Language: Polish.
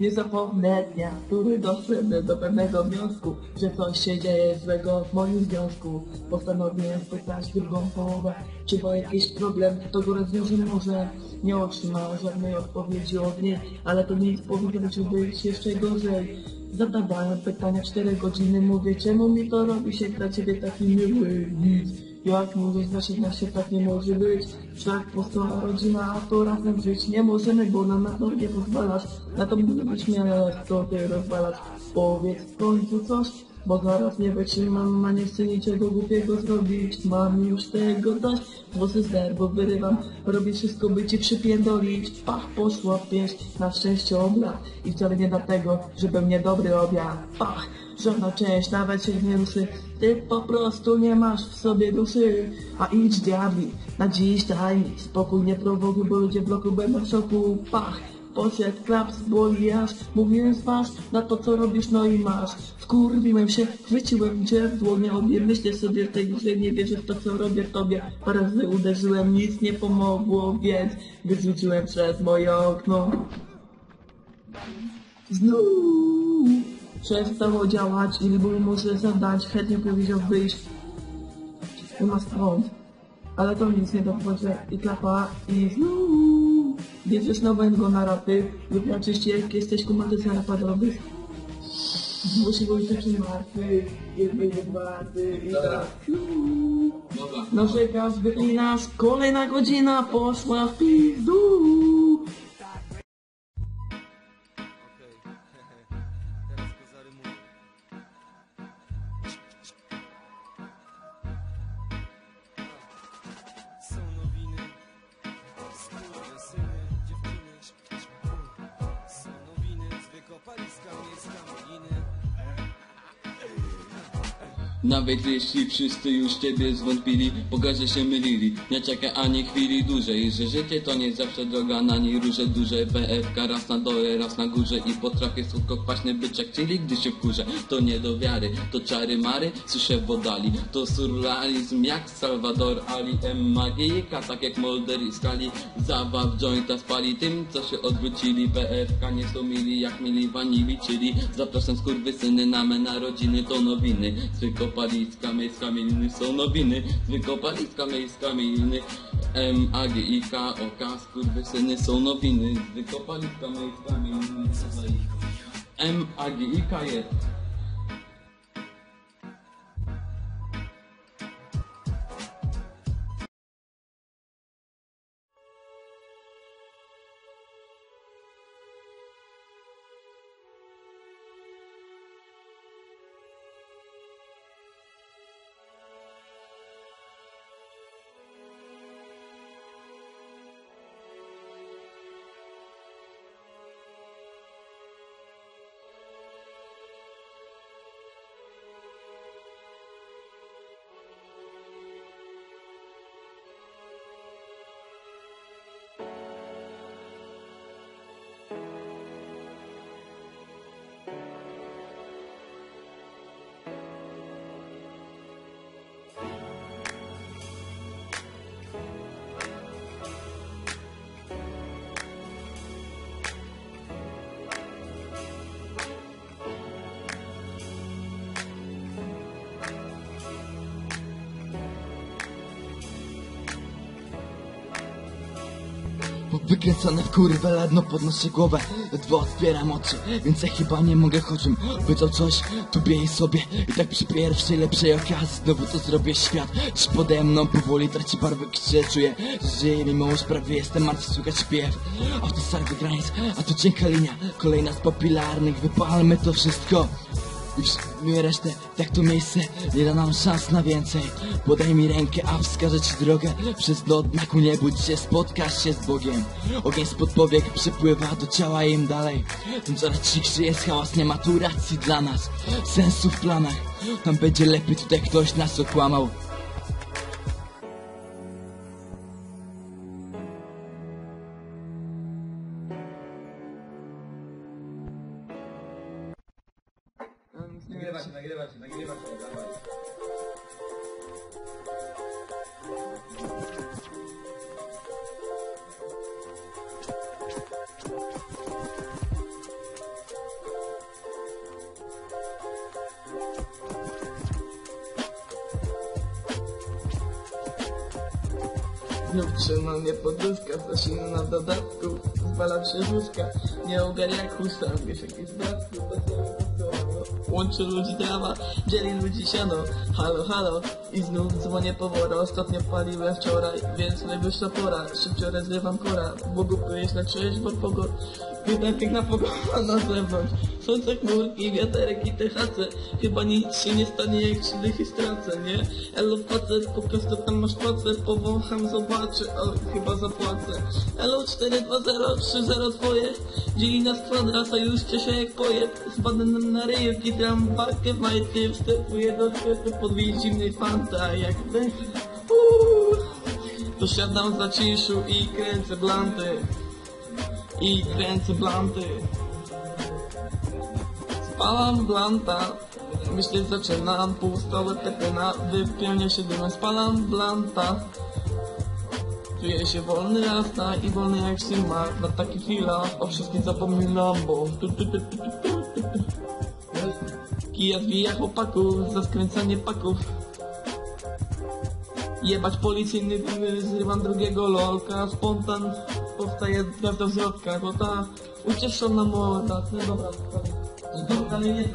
Nie zapomnę dnia, który doszedłem do pewnego wniosku, że coś się dzieje złego w moim związku. Postanowiłem spytać drugą połowę, czy ma jakiś problem, to go rozwiąże może. Nie otrzymałem żadnej odpowiedzi od niej, ale to nic powinno być jeszcze gorzej. Zadawałem pytania 4 godziny, mówię, czemu mi to robi się dla ciebie taki miły? Nic. Jak mówisz, zaczyna się tak nie może być. Wszak powstała rodzina, a to razem żyć nie możemy, bo nam na to nie pozwalasz. Na to mówisz mnie, co ty rozwalasz. Powiedz w końcu coś, bo zaraz nie wytrzymam, a nie chcę niczego głupiego zrobić. Mam już tego dość, włosy z nerwów wyrywam. Robię wszystko, by ci przypierdolić. Pach, poszła pięść, na szczęście oblach. I wcale nie dlatego, żebym niedobry objał. Pach, żadna część nawet się nie ruszy. Ty po prostu nie masz w sobie duszy. A idź diabli, na dziś daj mi spokój, nie prowokuj, bo ludzie w bloku będą w szoku. Pach, poszedł klaps, boli aż. Mówiłem twarz na to co robisz, no i masz. Wkurwiłem się, chwyciłem cię w dłonie obie Myślę sobie grze, nie wierzę w to co robię tobie. Parę razy uderzyłem, nic nie pomogło Więc wyrzuciłem przez moje okno. Znów przestało działać i ból muszę zadać Chętnie powiedział wyjść Nie ma stąd ale to nic nie dochodzi i klapa i znów bierzesz nowego na rapy lub na czyście jak jesteś kumaty z napadrowych musi być taki martwy jednej dwa razy i Dobra. tak. Dobra. narzekasz, wyklinasz, kolejna godzina poszła w pizdu Nawet jeśli wszyscy już ciebie zwątpili, pokaże się mylili. Nie czeka ani chwili dłużej, że życie to nie zawsze droga na niej róże duże. PFK raz na dole, raz na górze i potrafię słodko kwaśny być jak chili, gdy się wkurzę. To nie do wiary, to czary mary, słyszę w oddali. To surrealizm jak Salvador Ali, M. Magika, tak jak Molder i Skali. Zabaw jointa spali tym, co się odwrócili. PFK nie są mili jak mili wanili, czyli zapraszam skurwysyny na me narodziny, to nowiny. Z wykopaliska miejska mieliny są nowiny. Z wykopaliska miejska mieliny. M, A, G, I, K, O, K, skurwysyny są nowiny. Z wykopaliska za ich? M, A, G, I, K jest. Wykręcone w kurwę, ledno podnoszę głowę Ledwo otwieram oczy, więc ja chyba nie mogę choćbym Powiedział coś, tu biej sobie. I tak przy pierwszej lepszej okazji Znowu to zrobię świat. Czy pode mną powoli traci barwy krzyże Czuję, że żyję mimo już prawie jestem martwy Słychać śpiew. Autosarwy granic, a tu cienka linia Kolejna z papilarnych, wypalmy to wszystko i przyjmuję resztę, tak to miejsce. Nie da nam szans na więcej. Podaj mi rękę, a wskażę ci drogę. Przez dno dna ku niebu dzisiaj spotkasz się z Bogiem. Ogień spod powiek przepływa do ciała im dalej. Tym coraz cichszy jest hałas, nie ma tu racji dla nas. Sensu w planach. Tam będzie lepiej, tutaj ktoś nas okłamał Nagrywa się, nagrywa się, nagrywa się, dawaj. Znów trzyma mnie poduszka, zasilna w dodatku się łóżka, nie ogarnia jak chusta Wiesz jakiś bratku, Łączy ludzi trawa, dzieli ludzi siano. Halo, halo. I znów dzwonię powora Ostatnio paliłem wczoraj, więc najwyższa pora. Szybciej rozrywam kora. Bogu jest na trzeźwo pogod Jedna piękna pogoda na zewnątrz Słońce, chmurki, wiaterek i THC Chyba nic się nie stanie jak trzy dychy stracę, nie? Elo facet, pokaż co tam masz spacer Powącham, zobaczę, o chyba zapłacę. Elo 42030 twoje. Dzieli nas kwadrat, a już cieszę jak pojeb Spadnę na ryjówki, tram walkę w majty Wstępuję do sklepu pod zimnej fanta Jak ty Uuu. To siadam za ciszu i kręcę blanty I kręcę blanty. Spalam blanta. Myślę zaczynam Półstałe tetyna Wypełnia się dymem Spalam blanta. Czuję się wolny jasna i wolny jak ślimak Na takich chwilach o wszystkim zapominam Bo tu, tu, tu. Kija zwija chłopaków Za skręcanie paków Jebać policyjny zrywam drugiego lolka. Spontan powstaje w zwrotkach Bo ta ucieszona młoda No dobra, dobra, ale nie